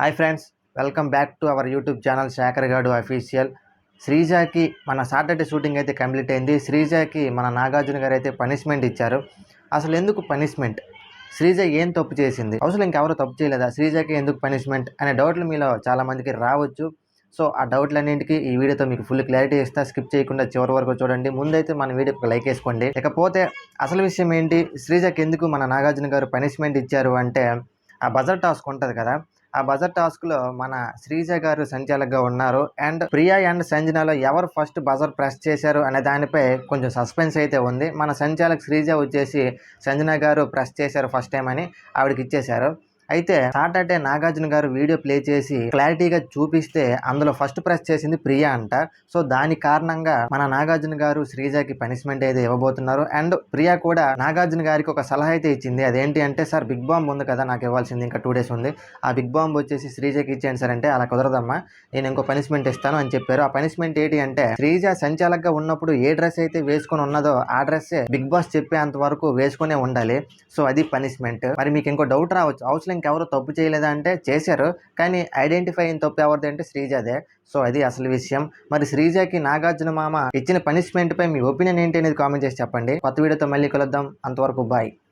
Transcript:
Hi friends welcome back to our YouTube channel Shekhar గాడు official. శ్రీజాకి మన Saturday shooting అయితే complete అయింది. శ్రీజాకి మన నాగార్జున గారు అయితే పనిష్మెంట్ ఇచ్చారు. అసలు ఎందుకు పనిష్మెంట్? శ్రీజ ఏం తప్పు చేసింది? అసలు ఇంకెవరు తప్పు చేయలేదా? శ్రీజాకి ఎందుకు పనిష్మెంట్? అనే డౌట్లు మీలో చాలామందికి రావచ్చు. సో ఆ డౌట్లన్నింటికి ఈ వీడియోతో మీకు ఫుల్ క్లారిటీ ఇస్తా. స్కిప్ చేయకుండా చివరి వరకు చూడండి. ముందైతే మన వీడియోకి లైక్ వేసుకోండి. ఇకపోతే అసలు విషయం ఏంటి? శ్రీజాకి ఎందుకు మన నాగార్జున గారు పనిష్మెంట్ ఇచ్చారు అంటే ఆ బజర్ టాస్క్ ఉంటుంది కదా. ఆ బజర్ టాస్క్లో మన శ్రీజ గారు సంచాలకుగా ఉన్నారు. అండ్ ప్రియా అండ్ సంజనాలో ఎవరు ఫస్ట్ బజర్ ప్రెస్ చేశారు అనే దానిపై కొంచెం సస్పెన్స్ అయితే ఉంది. మన సంచాలక్ శ్రీజ వచ్చేసి సంజన గారు ప్రెస్ చేశారు ఫస్ట్ టైం అని ఆవిడకి ఇచ్చేశారు. అయితే సాటర్డే నాగార్జున గారు వీడియో ప్లే చేసి క్లారిటీగా చూపిస్తే అందులో ఫస్ట్ ప్రెస్ చేసింది ప్రియా అంట. సో దాని కారణంగా మన నాగార్జున గారు శ్రీజాకి పనిష్మెంట్ అయితే ఇవ్వబోతున్నారు. అండ్ ప్రియా కూడా నాగార్జున గారికి ఒక సలహా అయితే ఇచ్చింది. అదేంటి అంటే సార్ బిగ్ బాంబ్ ఉంది కదా నాకు ఇవ్వాల్సింది ఇంకా టూ డేస్ ఉంది. ఆ బిగ్ బాంబ్ వచ్చేసి శ్రీజాకి ఇచ్చేయండి సార్ అంటే అలా కుదరదమ్మా. నేను ఇంకో పనిష్మెంట్ ఇస్తాను అని చెప్పారు. ఆ పనిష్మెంట్ ఏంటి అంటే శ్రీజ సంచాలకగా ఉన్నప్పుడు ఏ డ్రెస్ అయితే వేసుకొని ఉన్నదో ఆ డ్రెస్సే బిగ్ బాస్ చెప్పేంత వరకు వేసుకునే ఉండాలి. సో అది పనిష్మెంట్. మరి మీకు ఇంకో డౌట్ రావచ్చు. అవసరం ఇంకెవరు తప్పు చేయలేదా అంటే చేశారు. కానీ ఐడెంటిఫై అయిన తప్పు ఎవరిది అంటే శ్రీజాదే. సో అది అసలు విషయం. మరి శ్రీజాకి నాగార్జున మామ ఇచ్చిన పనిష్మెంట్ పై మీ ఒపీనియన్ ఏంటి అనేది కామెంట్ చేసి చెప్పండి. కొత్త వీడియోతో మళ్ళీ కలుద్దాం. అంతవరకు బాయ్.